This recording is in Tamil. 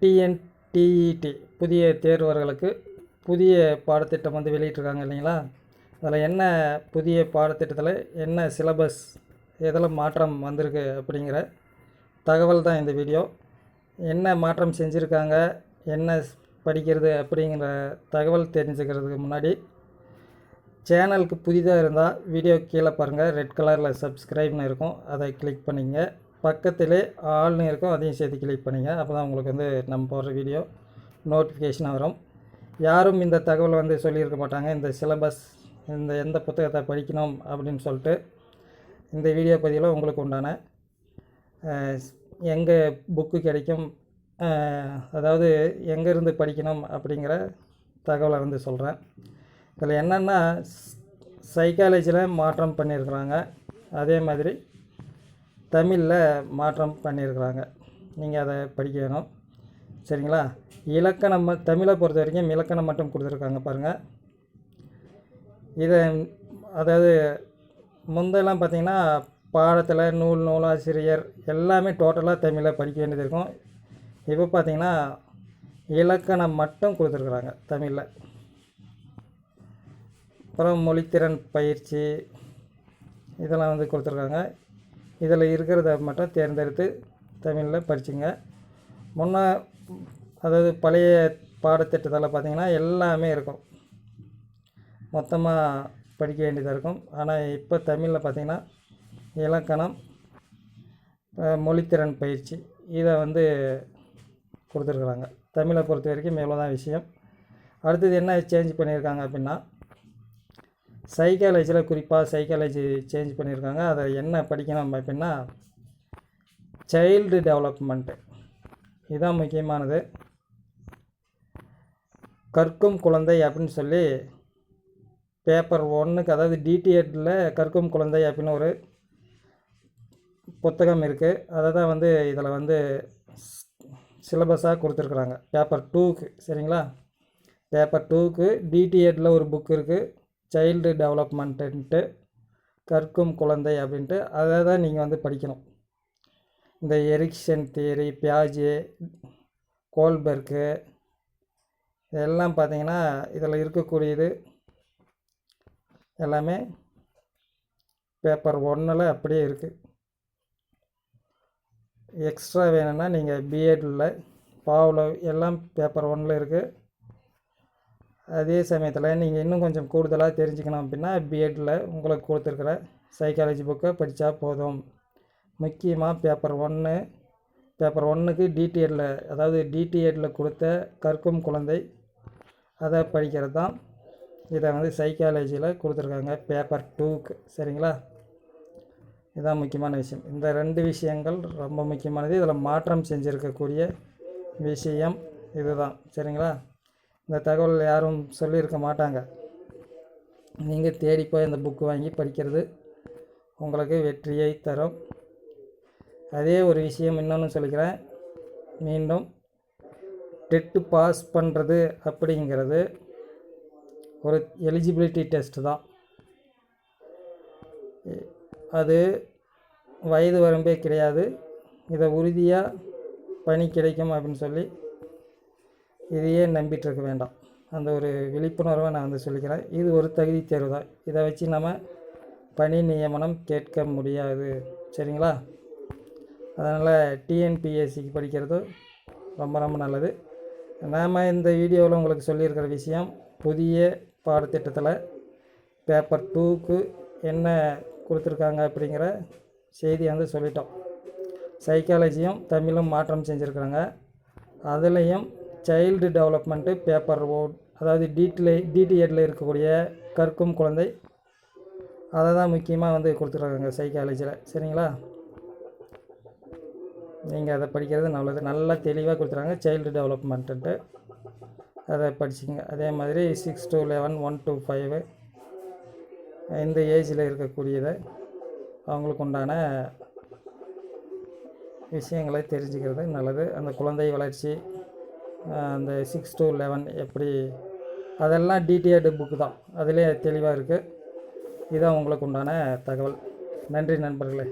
டிஎன்டிஇடி புதிய தேர்வர்களுக்கு புதிய பாடத்திட்டம் வந்து வெளியிட்டிருக்காங்க இல்லைங்களா? அதில் என்ன புதிய பாடத்திட்டத்தில் என்ன சிலபஸ் எதில் மாற்றம் வந்திருக்கு அப்படிங்கிற தகவல் தான் இந்த வீடியோ. என்ன மாற்றம் செஞ்சுருக்காங்க என்ன படிக்கிறது அப்படிங்கிற தகவல் தெரிஞ்சுக்கிறதுக்கு முன்னாடி சேனலுக்கு புதிதாக இருந்தால் வீடியோ கீழே பாருங்கள். ரெட் கலரில் சப்ஸ்கிரைப்னு இருக்கும். அதை கிளிக் பண்ணிங்க பக்கத்திலே ஆள்னு இருக்கும் அதையும் சேர்த்து கிளிக் பண்ணிங்க. அப்போ தான் உங்களுக்கு வந்து நம்ம போடுற வீடியோ நோட்டிஃபிகேஷன் வரும். யாரும் இந்த தகவல் வந்து சொல்லியிருக்க மாட்டாங்க. இந்த சிலபஸ் இந்த எந்த புத்தகத்தை படிக்கணும் அப்படின்னு சொல்லிட்டு இந்த வீடியோ பதிவில் உங்களுக்கு உண்டான எங்கே புக்கு கிடைக்கும் அதாவது எங்கேருந்து படிக்கணும் அப்படிங்கிற தகவலை வந்து சொல்கிறேன் இதில் என்னென்னா சைக்காலஜியில் மாற்றம் பண்ணியிருக்கிறாங்க. அதே மாதிரி தமிழில் மாற்றம் பண்ணியிருக்கிறாங்க. நீங்கள் அதை படிக்க வேணும். சரிங்களா? இலக்கணம் ம- தமிழை பொறுத்த வரைக்கும் இலக்கணம் மட்டும் கொடுத்துருக்காங்க பாருங்கள் இதை அதாவது முந்தெல்லாம் பார்த்தீங்கன்னா பாடத்தில் நூல் நூலாசிரியர் எல்லாமே டோட்டலாக தமிழில் படிக்க வேண்டியது இருக்கும். இப்போ பார்த்தீங்கன்னா இலக்கணம் மட்டும் கொடுத்துருக்குறாங்க தமிழில். அப்புறம் மொழித்திறன் பயிற்சி இதெல்லாம் வந்து கொடுத்துருக்காங்க. இதில் இருக்கிறத மட்டும் தேர்ந்தெடுத்து தமிழில் படிச்சுங்க. முன்னே அதாவது பழைய பாடத்திட்டத்தில் பார்த்தீங்கன்னா எல்லாமே இருக்கும். மொத்தமாக படிக்க வேண்டியதாக இருக்கும். ஆனால் இப்போ தமிழில் பார்த்தீங்கன்னா இலக்கணம் மொழித்திறன் பயிற்சி இதை வந்து கொடுத்துருக்குறாங்க. தமிழை பொறுத்த வரைக்கும் இவ்வளோ தான் விஷயம். அடுத்தது என்ன சேஞ்ச் பண்ணியிருக்காங்க அப்படின்னா சைக்காலஜியில் குறிப்பாக சைக்காலஜி சேஞ்ச் பண்ணியிருக்காங்க. அதை என்ன படிக்கணும் அப்படின்னா சைல்டு டெவலப்மெண்ட்டு இதுதான் முக்கியமானது. கற்கும் குழந்தை அப்படின்னு சொல்லி பேப்பர் ஒன்றுக்கு அதாவது டிடிஎட்டில் கற்கும் குழந்தை அப்படின்னு ஒரு புத்தகம் இருக்குது அதை தான் வந்து இதில் வந்து சிலபஸாக கொடுத்துருக்குறாங்க. பேப்பர் டூக்கு சரிங்களா? பேப்பர் டூக்கு டிடிஎட்டில் ஒரு புக் இருக்குது சைல்டு டெவலப்மெண்ட்டுன்ட்டு கற்கும் குழந்தை அப்படின்ட்டு அதை தான் நீங்கள் வந்து படிக்கணும். இந்த எரிக்சன் தியரி பியாஜே கோல்பெர்க்கு இதெல்லாம் பார்த்தீங்கன்னா இதில் இருக்கக்கூடியது எல்லாமே பேப்பர் ஒன்றில் அப்படியே இருக்குது எக்ஸ்ட்ரா வேணும்னா நீங்கள் பிஎட்டில் பாவில் எல்லாம் பேப்பர் ஒன்றில் இருக்குது அதே சமயத்தில் நீங்கள் இன்னும் கொஞ்சம் கூடுதலாக தெரிஞ்சுக்கணும் அப்படின்னா பிஎட்டில் உங்களுக்கு கொடுத்துருக்குற சைக்காலஜி புக்கை படித்தா போதும். முக்கியமாக பேப்பர் ஒன்று பேப்பர் ஒன்றுக்கு டிடிஎட்டில் அதாவது டிடிஎட்டில் கொடுத்த கற்கும் குழந்தை அதை படிக்கிறது தான் இதை வந்து சைக்காலஜியில் கொடுத்துருக்காங்க பேப்பர் டூக்கு சரிங்களா? இதுதான் முக்கியமான விஷயம். இந்த ரெண்டு விஷயங்கள் ரொம்ப முக்கியமானது. இதில் மாற்றம் செஞ்சுருக்கக்கூடிய விஷயம் இதுதான். சரிங்களா? இந்த தகவல் யாரும் சொல்லியிருக்க மாட்டாங்க. நீங்கள் தேடி போய் அந்த புக்கு வாங்கி படிக்கிறது உங்களுக்கு வெற்றியை தரும். அதே ஒரு விஷயம் இன்னொன்று சொல்லிக்கிறேன். மீண்டும் டெட்டு பாஸ் பண்ணுறது அப்படிங்கிறது ஒரு எலிஜிபிலிட்டி டெஸ்ட் தான். அது வயது வரம்பே கிடையாது. இதை உறுதியாக பணி கிடைக்கும் அப்படின்னு சொல்லி இதையே நம்பிட்டுருக்க வேண்டாம். அந்த ஒரு விழிப்புணர்வை நான் வந்து சொல்லிக்கிறேன். இது ஒரு தகுதி தேர்வு தான் இதை வச்சு நம்ம பணி நியமனம் கேட்க முடியாது. சரிங்களா? அதனால் டிஎன்பிஎஸ்சிக்கு படிக்கிறது ரொம்ப ரொம்ப நல்லது. நாம் இந்த வீடியோவில் உங்களுக்கு சொல்லியிருக்கிற விஷயம் புதிய பாடத்திட்டத்தில் பேப்பர் டூக்கு என்ன கொடுத்துருக்காங்க அப்படிங்கிற செய்தி வந்து சொல்லிட்டோம். சைக்காலஜியும் தமிழும் மாற்றம் செஞ்சுருக்குறாங்க. அதுலேயும் சைல்டு டெவலப்மெண்ட்டு பேப்பர் ஓட் அதாவது டிடில டிடிஎட்டில் இருக்கக்கூடிய கற்கும் குழந்தை அதை தான் முக்கியமாக வந்து கொடுத்துருக்காங்க சைக்காலஜியில் சரிங்களா? நீங்கள் அதை படிக்கிறது நல்லது. நல்லா தெளிவாக கொடுத்துருக்காங்க சைல்டு டெவலப்மெண்ட்டு அதை படிச்சுங்க அதே மாதிரி six to eleven one to five இந்த ஏஜில் இருக்கக்கூடியதை அவங்களுக்கு உண்டான விஷயங்களை தெரிஞ்சுக்கிறது நல்லது. அந்த குழந்தை வளர்ச்சி அந்த சிக்ஸ் டு லெவன் எப்படி அதெல்லாம் டீட்டெயில்டு புக்கு தான். அதிலே தெளிவாக இருக்குது இதுதான் உங்களுக்கு உண்டான தகவல். நன்றி நண்பர்களே.